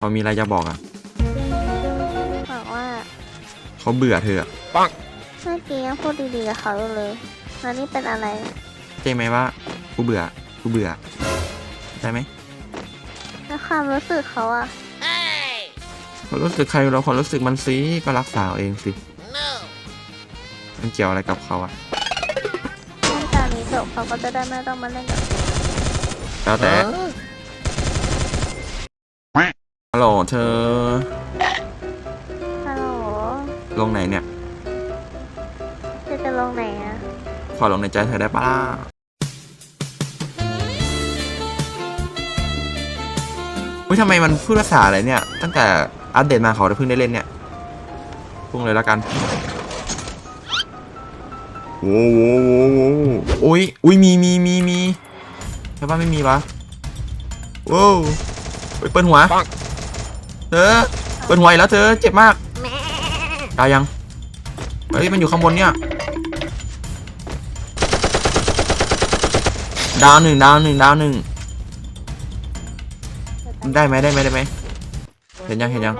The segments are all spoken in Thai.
เขามีอะไรจะบอกอะ บอกว่าเขาเบื่อเธออะเมื่อกี้ยังพูดดีๆกับเขาอยู่เลยแล้วนี่เป็นอะไรใช่ไหมว่ากูเบื่อกูเบื่อใช่ไหมแล้วความรู้สึกเขาอะความรู้สึกใครเราความรู้สึกมันสิก็รักษาเอาเองสิ มันเกี่ยวอะไรกับเขาอะเล่นตอนนี้จบเขาก็จะได้ไม่ต้องมาเล่นกับ แล้วแต่ฮัลโเธอ ฮัลโหลลงไหนเนี่ย เธอจะลงไหนอะขอลงในใจเธอได้ปะล่ะอุ้ยทำไมมันพูดภาษาอะไรเนี่ย ตั้งแต่อัปเดตมาเขาเพิ่งได้เล่นเนี่ยพุ่งเลยแล้วกันโว้โว้โว้โว้อุ้ยอุ้ยมีมีมีมีใช่ปะไม่มีปะโว้วเฮ้ยเปิดหัว เธอเปิดหัวอีกแล้วเธอเจ็บมากตายยังเฮ้ยมันอยู่ข้างบนเนี่ยดาวหนึ่งดาวหนึ่งดาวหนึ่งได้ไหมได้ไหมได้ไหมเห็นยังเห็นยัง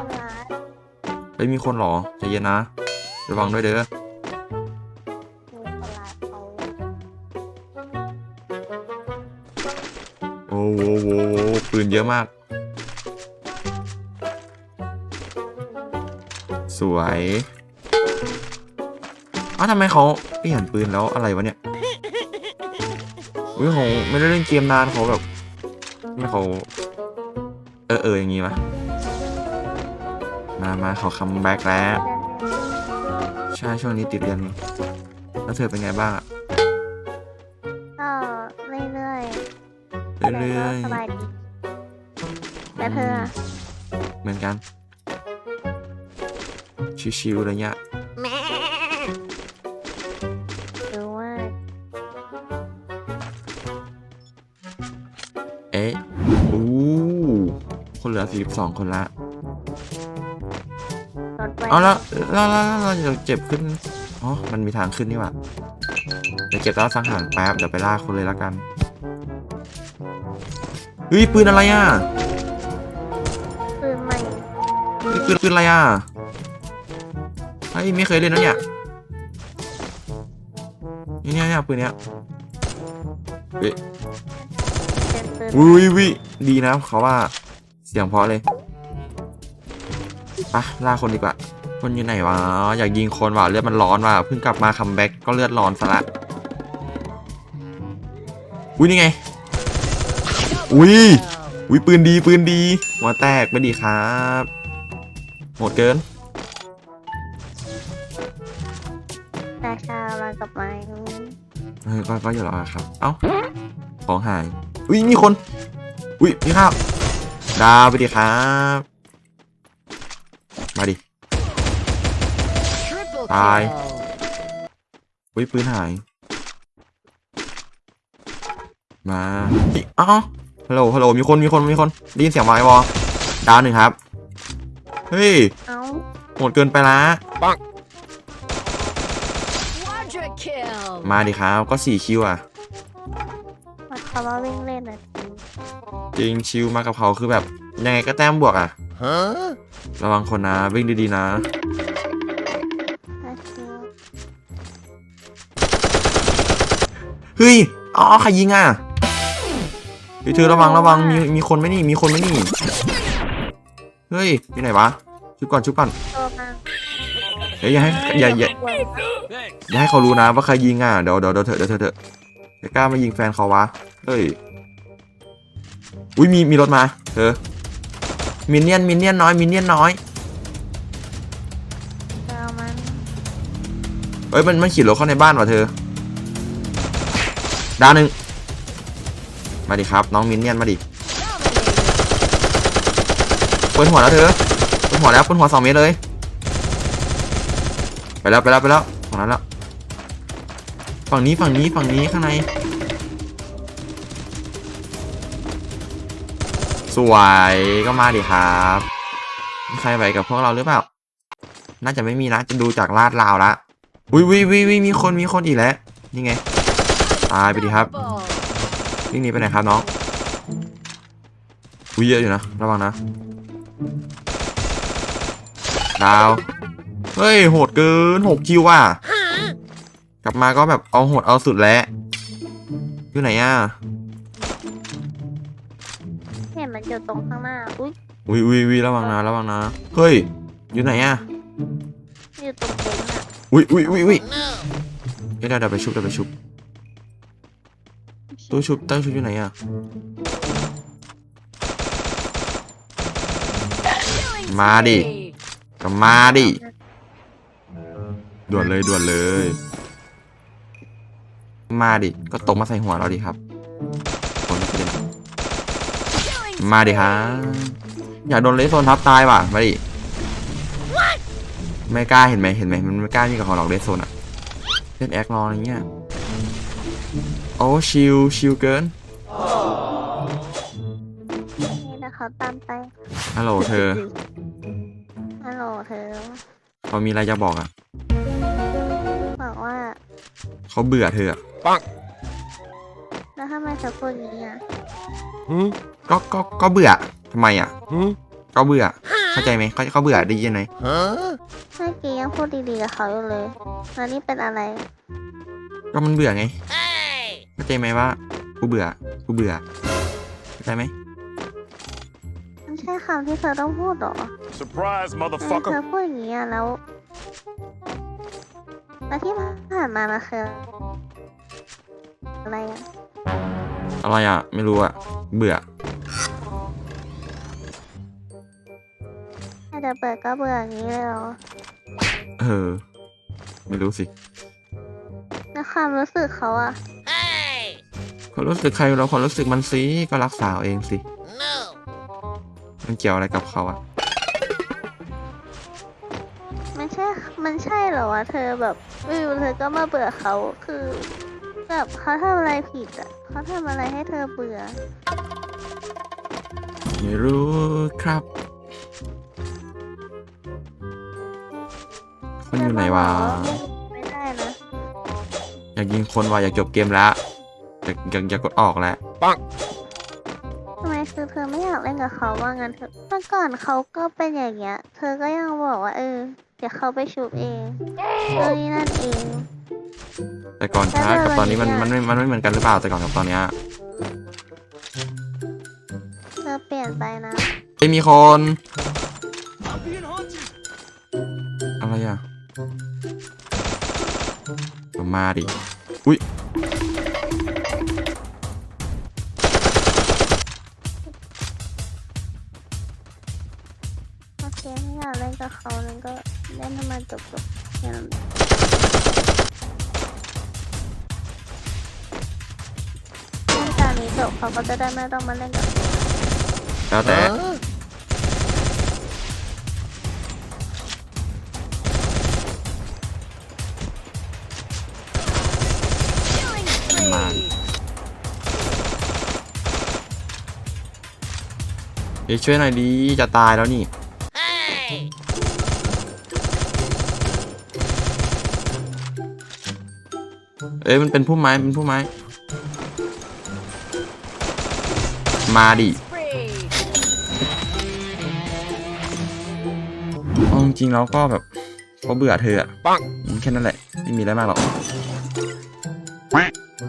เฮ้ยมีคนหรอใจเย็นนะระวังด้วยเด้อโอ้โหปืนเยอะมาก สวยอ้าวทำไมเขาเปลี่ยนปืนแล้วอะไรวะเนี่ยอุ้ยเขาไม่ได้เล่นเกมนานเขาแบบไม่เขาเออเอออย่างงี้ปะมามาเขาคัมแบ็กแล้วใช่ช่วงนี้ติดเรียนแล้วเธอเป็นไงบ้างอะก็เรื่อยๆเรื่อยสบายดีแล้วเธออะๆเหมือนกัน ชิวๆอะไรเงี้ยหรือว่าเอ๊ะอู้คนเหลือ42คนละรถไว้เอาแล้วแล้วแล้วแล้วเราจะเจ็บขึ้นอ๋อมันมีทางขึ้นนี่หว่าเดี๋ยวเก็บแล้วสังหารแป๊บเดี๋ยวไปล่าคนเลยละกันเฮ้ยปืนอะไรอะปืนใหม่เฮ้ยปืนปืนอะไรอะเฮ้ยไม่เคยเล่นนะเนี่ยนี่เนี่ยเนี่ยปืนเนี้ยเฮ้ยเป็นปืนวิวิดีนะเขาว่าเสียงเพราะเลยไปะล่าคนดีกว่า คนอยู่ไหนวะ อยากยิงคนว่ะเลือดมันร้อนว่ะเพิ่งกลับมาคัมแบ็กก็เลือดร้อนซะละอุ้ยนี่ไง อุ้ยอุ้ยปืนดีปืนดีหัวแตกไปดีครับโหดเกิน อก็ก็อย่ารอครับ เอ้า ของหาย อุ้ยมีคน อุ้ยมีข้าวดาวไปดิครับ มาดิ ตาย อุ้ยปืนหาย มาอิเอ้าฮัลโหล ฮัลโหล มีคน มีคน มีคนได้ยินเสียงไม้วอดาวหนึ่งครับ เฮ้ยเอาโหดเกินไปละ Quadra มาดิครับ ก็สี่คิวอะมาคำว่าวิ่งเล่นอะจริงชิวมากับเขาคือแบบ ยังไงก็แต้มบวกอะระวังคนนะ วิ่งดีๆนะอาชิวเฮ้ย อ๋อใครยิงอะเฮ้ยเธอระวังระวังมีมีคนไหมนี่มีคนไหมนี่ เฮ้ยอยู่ไหนวะชุบก่อนชุบก่อนโตมา เฮ้ยอย่าให้อย่าอย่าอย่าให้เขารู้นะว่าใครยิงอะเดี๋ยวเดี๋ยวเดี๋ยวเถอะเดี๋ยวเถอะเถอะจะกล้ามายิงแฟนเขาวะเฮ้ยอุ้ยมีมีรถมาเธอมินเนี่ยนมินเนี่ยนน้อยมินเนี่ยนน้อยเจอมันเฮ้ยมันมันขี่รถเข้าในบ้านว่ะเธอดาวหนึ่งมาดิครับ น้องมินเนี่ยนมาดิเปิดหัวแล้วเธอเปิดหัวแล้วเปิดหัวสองเมตรเลย ไปแล้วไปแล้วไปแล้วฝั่งนั้นแล้วฝั่งนี้ฝั่งนี้ฝั่งนี้ข้างใน สวยก็มาดิครับมีใครไหวกับพวกเราหรือเปล่า น่าจะไม่มีนะจะดูจากลาดราวละวิวิวิวิมีคนมีคนอีกแล้วนี่ไงตายไปดิครับวิ่งหนีไปไหนครับน้องวิเยอะอยู่นะระวังนะดาว เฮ้ยโหดเกินหกคิวว่ะ กลับมาก็แบบเอาโหดเอาสุดแล้วอยู่ไหนอะเห็นมันอยู่ตรงข้างหน้าอุ้ยอุ้ยอุ้ยอุ้ยระวังนะระวังนะเฮ้ยอยู่ไหนอะอยู่ตรงเต็นท์อะอุ้ยอุ้ยอุ้ยอุ้ยเดี๋ยวเดี๋ยวเดี๋ยวไปชุบเดี๋ยวไปชุบตู้ชุบตู้ชุบอยู่ไหนอะ Killing Ma đi. spree. ก็มาดิ ด่วนเลยด่วนเลย มาดิ ก็ตกมาใส่หัวเราดิครับคนประเด็น Killing มาดิฮะอยากโดนเลสโซนทับตายว่ะ มาดิ ไม่กล้าเห็นไหมเห็นไหมมันไม่กล้ามีกับของหรอกเลสโซนอะเล่นแอครออะไรเงี้ย โอ้ชิลชิลเกินนี่นะเขาตามไปฮัลโหลเธอฮัลโหลเธอเขามีอะไรจะบอกอะบ อกว่าเขาเบื่อเธออะแล้วทำไมเธอพูดอย่างนี้อะก็ก็ก็เบื่อทำไมอะก็เบื่อ เข้าใจไหมเขาเขาเบื่อได้ยินไหมเมื่อกี้ยังพูดดีๆกับเขาอยู่เลยแล้วนี่เป็นอะไรก็มันเบื่อไงเข้าใจไหมว่ากูเบื่อกูเบื่อเข้าใจไหมมันใช่คำที่เธอต้องพูดเหรอ Surprise, ทำไมเธ motherfucker. อพูดอย่างนี้อะแล้ว แล้วที่ผ่านมานะคืออะไรอะอะไรอะ ไม่รู้อะ เบื่อ ถ้าจะเปิดก็เบื่ออย่างนี้เลยเหรอเออ ไม่รู้สิแล้วความรู้สึกเขาอะความรู้สึกใครเราความรู้สึกมันสิก็รักษาเอาเองสิ มันเกี่ยวอะไรกับเขาอะ มันใช่เหรอวะเธอแบบอยู่เธอก็มาเบื่อเขาคือแบบเขาทำอะไรผิดอะเขาทำอะไรให้เธอเบื่อ ไม่รู้ครับคนอยู่ไหนวะ ไม่ได้นะอยากยิงคนว่ะอยากจบเกมแล้วอยากอยากอยากกดออกแล้วทำไมคือเธอไม่อยากเล่นกับเขาว่างั้นเถอะเมื่อก่อนเขาก็เป็นอย่างเงี้ย เธอก็ยังบอกว่าเออ เดี๋ยวเขาไปชูบเองเออนี่นั่นเอง แต่ก่อนช้ากับตอนนี้มันมันไม่มันไม่เหมือนกันหรือเปล่าแต่ก่อนกับตอนเนี้ยเธอเปลี่ยนไปนะเอ้ยมีคน อะไรอะ มาดิ อุ้ย กับเขานั้นก็เล่นให้มันจบจบๆแค่นั้นเล่นตอนนี้จบเขาก็จะได้ไม่ต้องมาเล่นกับแล้วแต่ Killing spree. มาเดี๋ยวช่วยหน่อยดีจะตายแล้วนี่ เอ้ยมันเป็นผู้ไม้เป็นผู้ไม้ มาดิ Spree. เอาจริงๆแล้วก็แบบเขาเบื่อเธออะปังแค่นั้นแหละ ไม่มีอะไรมากหรอก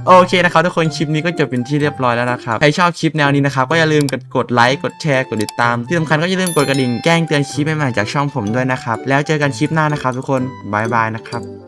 โอเคนะครับทุกคนคลิปนี้ก็จบเป็นที่เรียบร้อยแล้วนะครับ ใครชอบคลิปแนวนี้นะครับ ก็อย่าลืมกดกดไลค์กดแชร์กดติดตาม ที่สำคัญก็อย่าลืมกดกระดิ่งแจ้งเตือนคลิปใหม่ๆจากช่องผมด้วยนะครับ แล้วเจอกันคลิปหน้านะครับทุกคนบายบายนะครับ